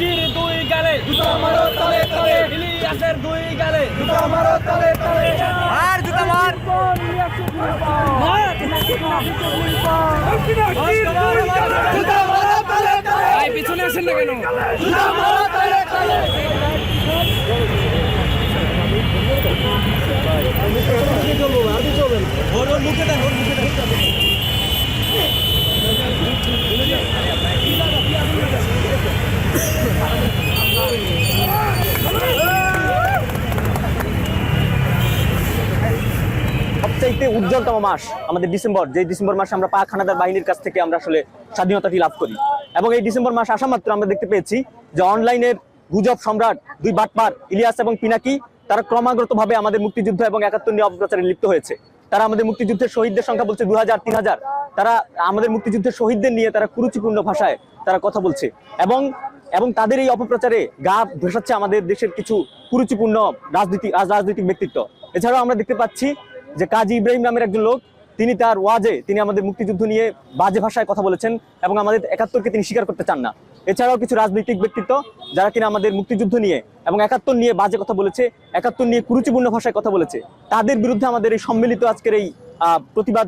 পিনাকির দুই গালে জুতা মারো তালে তালে ইলিয়াসের দুই গালে জুতা মারো তালে তালে। আর জুতা মার। জুতা মারো তালে তালে। ভাই পিছনে আসেন না কেন? জুতা মারো তালে তালে। সবচাইতে উজ্জ্বলতম মাস আমাদের ডিসেম্বর যে ডিসেম্বর মাসে আমরা পাক হানাদার বাহিনীর কাছ থেকে আমরা আসলে স্বাধীনতাটি লাভ করি। এবং এই ডিসেম্বর মাস আসা মাত্র আমরা দেখতে পেয়েছি যে অনলাইনের গুজব সম্রাট দুই বাটপার, ইলিয়াস এবং পিনাকি, তারা ক্রমাগত ভাবে আমাদের মুক্তিযুদ্ধ এবং একাত্তর নিয়ে অপপ্রচারে লিপ্ত হয়েছে। তারা আমাদের মুক্তিযুদ্ধের শহীদদের সংখ্যা বলছে দু হাজার, তিন হাজার। তারা আমাদের মুক্তিযুদ্ধের শহীদদের নিয়ে তারা কুরুচিপূর্ণ ভাষায় তারা কথা বলছে। এবং এবং তাদের এই অপপ্রচারে গা ভেসাচ্ছে আমাদের দেশের কিছু কুরুচিপূর্ণ রাজনীতি, রাজনৈতিক ব্যক্তিত্ব। এছাড়াও আমরা দেখতে পাচ্ছি যে কাজী ইব্রাহিম নামের একজন লোক, তিনি তার ওয়াজে তিনি আমাদের মুক্তিযুদ্ধ নিয়ে বাজে ভাষায় কথা বলেছেন এবং আমাদের একাত্তরকে তিনি স্বীকার করতে চান না। এছাড়াও কিছু রাজনৈতিক ব্যক্তিত্ব, যারা কিনা আমাদের মুক্তিযুদ্ধ নিয়ে এবং একাত্তর নিয়ে বাজে কথা বলেছে, একাত্তর নিয়ে কুরুচিপূর্ণ ভাষায় কথা বলেছে, তাদের বিরুদ্ধে আমাদের এই সম্মিলিত আজকের এই প্রতিবাদ